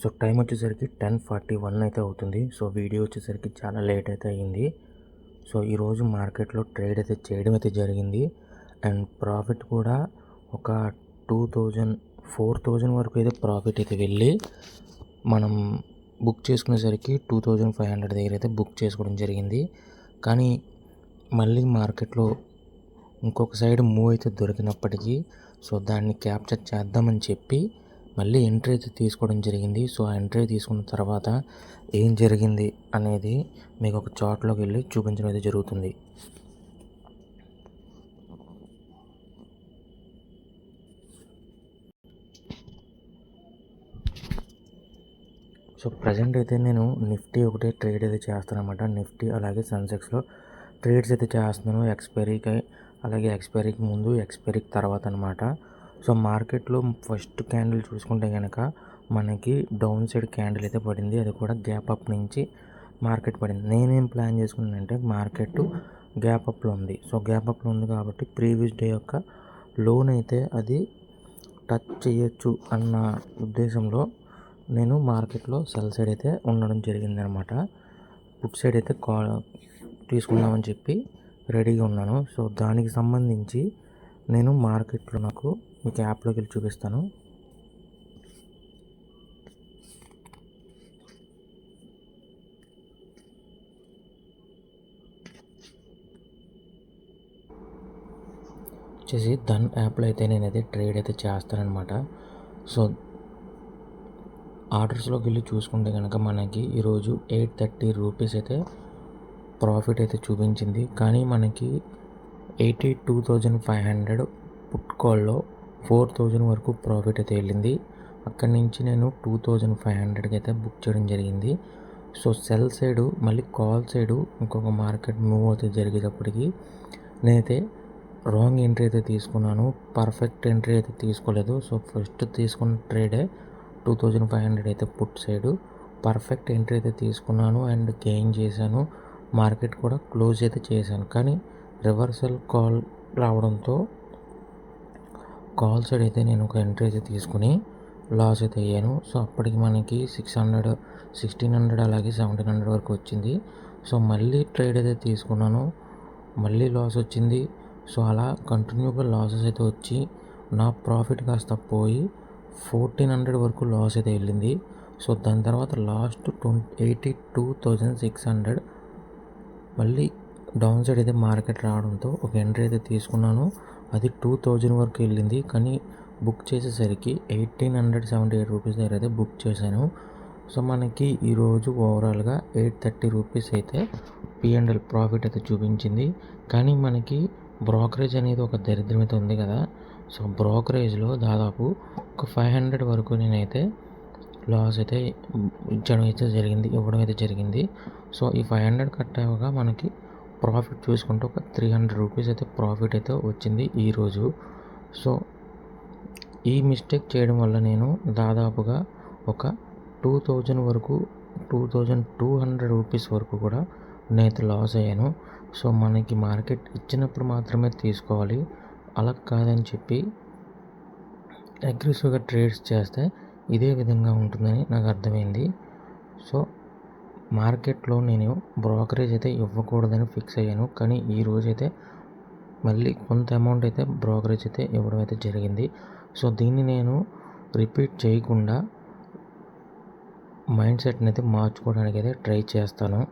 So time వచ్చేసరికి ten forty one అయితే అవుతుంది. సో వీడియో వచ్చేసరికి చాలా లేట్ అయితే అయ్యింది సో ఈరోజు మార్కెట్లో ట్రేడ్ అయితే చేయడం అయితే జరిగింది. అండ్ ప్రాఫిట్ కూడా ఒక టూ థౌజండ్ ఫోర్ థౌజండ్ వరకు అయితే ప్రాఫిట్ అయితే వెళ్ళి మనం బుక్ చేసుకునేసరికి టూ థౌజండ్ ఫైవ్ హండ్రెడ్ దగ్గర అయితే బుక్ చేసుకోవడం జరిగింది. కానీ మళ్ళీ మార్కెట్లో ఇంకొక సైడ్ మూవ్ అయితే దొరికినప్పటికీ సో దాన్ని క్యాప్చర్ చేద్దామని చెప్పి మళ్ళీ ఎంట్రీ అయితే తీసుకోవడం జరిగింది. సో ఆ ఎంట్రీ తీసుకున్న తర్వాత ఏం జరిగింది అనేది మీకు ఒక చార్ట్లోకి వెళ్ళి చూపించడం అయితే జరుగుతుంది. సో ప్రజెంట్ అయితే నేను నిఫ్టీ ఒకటే ట్రేడ్ అయితే చేస్తాను అనమాట నిఫ్టీ అలాగే సెన్సెక్స్లో ట్రేడ్స్ అయితే చేస్తున్నాను. ఎక్స్పైరీకి అలాగే ఎక్స్పైరీకి ముందు ఎక్స్పైరీకి తర్వాత అనమాట సో మార్కెట్లో ఫస్ట్ క్యాండిల్ చూసుకుంటే కనుక మనకి డౌన్ సైడ్ క్యాండిల్ అయితే పడింది. అది కూడా గ్యాప్ అప్ నుంచి మార్కెట్ పడింది. నేనేం ప్లాన్ చేసుకున్నానంటే మార్కెట్ గ్యాప్ అప్లో ఉంది. సో గ్యాప్ అప్లో ఉంది కాబట్టి ప్రీవియస్ డే యొక్క లోన్ అయితే అది టచ్ చేయొచ్చు అన్న ఉద్దేశంలో నేను మార్కెట్లో సెల్ సైడ్ అయితే ఉండడం జరిగింది అనమాట పుట్ సైడ్ అయితే కా తీసుకుందామని చెప్పి రెడీగా ఉన్నాను. సో దానికి సంబంధించి నేను మార్కెట్లో నాకు మీకు యాప్లోకి వెళ్ళి చూపిస్తాను. వచ్చేసి ధన్ యాప్లో అయితే నేను అయితే ట్రేడ్ అయితే చేస్తానన్నమాట. సో ఆర్డర్స్లోకి వెళ్ళి చూసుకుంటే కనుక మనకి ఈరోజు ఎయిట్ థర్టీ రూపీస్ అయితే ప్రాఫిట్ అయితే చూపించింది. కానీ మనకి eighty two thousand five hundred put కాల్లో ఫోర్ థౌజండ్ వరకు ప్రాఫిట్ అయితే వెళ్ళింది. అక్కడి నుంచి నేను టూ థౌజండ్ ఫైవ్ హండ్రెడ్కి అయితే బుక్ చేయడం జరిగింది. సో సెల్ సైడు మళ్ళీ కాల్ సైడు ఇంకొక మార్కెట్ మూవ్ అయితే జరిగేటప్పటికి నేనైతే రాంగ్ ఎంట్రీ అయితే తీసుకున్నాను. పర్ఫెక్ట్ ఎంట్రీ అయితే తీసుకోలేదు. సో ఫస్ట్ తీసుకున్న ట్రేడే టూ థౌజండ్ ఫైవ్ హండ్రెడ్ అయితే పుట్ సైడు. పర్ఫెక్ట్ ఎంట్రీ అయితే తీసుకున్నాను అండ్ గెయిన్ చేశాను. మార్కెట్ కూడా క్లోజ్ అయితే చేశాను. కానీ రివర్సల్ కాల్ రావడంతో కాల్ సైడ్ అయితే నేను ఒక ఎంట్రీ అయితే తీసుకుని లాస్ అయితే అయ్యాను. సో అప్పటికి మనకి సిక్స్ హండ్రెడ్ సిక్స్టీన్ హండ్రెడ్ అలాగే సెవెంటీన్ హండ్రెడ్ వరకు వచ్చింది. సో మళ్ళీ ట్రేడ్ అయితే తీసుకున్నాను. మళ్ళీ లాస్ వచ్చింది. సో అలా కంటిన్యూగా లాసెస్ అయితే వచ్చి నా ప్రాఫిట్ కాస్త పోయి ఫోర్టీన్ హండ్రెడ్ వరకు లాస్ అయితే వెళ్ళింది. సో దాని తర్వాత last twenty eighty two thousand six hundred. మళ్ళీ డౌన్ సైడ్ అయితే మార్కెట్ రావడంతో ఒక ఎంట్రీ అయితే తీసుకున్నాను. అది టూ థౌజండ్ వరకు వెళ్ళింది. కానీ బుక్ చేసేసరికి eighteen hundred seventy eight rupees దగ్గర అయితే బుక్ చేశాను. సో మనకి ఈరోజు ఓవరాల్గా ఎయిట్ థర్టీ రూపీస్ అయితే పిఎండ్ఎల్ ప్రాఫిట్ అయితే చూపించింది. కానీ మనకి బ్రోకరేజ్ అనేది ఒక దరిద్రం అయితే ఉంది కదా. సో బ్రోకరేజ్లో దాదాపు ఒక ఫైవ్ హండ్రెడ్ వరకు నేనైతే లాస్ అయితే ఇచ్చడం అయితే జరిగింది ఇవ్వడం అయితే జరిగింది. సో ఈ ఫైవ్ హండ్రెడ్ కట్ అవ్వగా మనకి ప్రాఫిట్ చూసుకుంటే ఒక త్రీ హండ్రెడ్ రూపీస్ అయితే ప్రాఫిట్ అయితే వచ్చింది ఈరోజు. సో ఈ మిస్టేక్ చేయడం వల్ల నేను దాదాపుగా ఒక టూ థౌజండ్ వరకు two thousand two hundred rupees వరకు కూడా నేనైతే లాస్ అయ్యాను. సో మనకి మార్కెట్ ఇచ్చినప్పుడు మాత్రమే తీసుకోవాలి. అలా కాదని చెప్పి అగ్రెసివ్గా ట్రేడ్స్ చేస్తే ఇదే విధంగా ఉంటుందని నాకు అర్థమైంది. సో మార్కెట్లో నేను బ్రోకరేజ్ అయితే ఇవ్వకూడదని ఫిక్స్ అయ్యాను. కానీ ఈ రోజైతే మళ్ళీ కొంత అమౌంట్ అయితే బ్రోకరేజ్ అయితే ఇవ్వడం అయితే జరిగింది. సో దీన్ని నేను రిపీట్ చేయకుండా మైండ్ సెట్ని అయితే మార్చుకోవడానికి అయితే ట్రై చేస్తాను.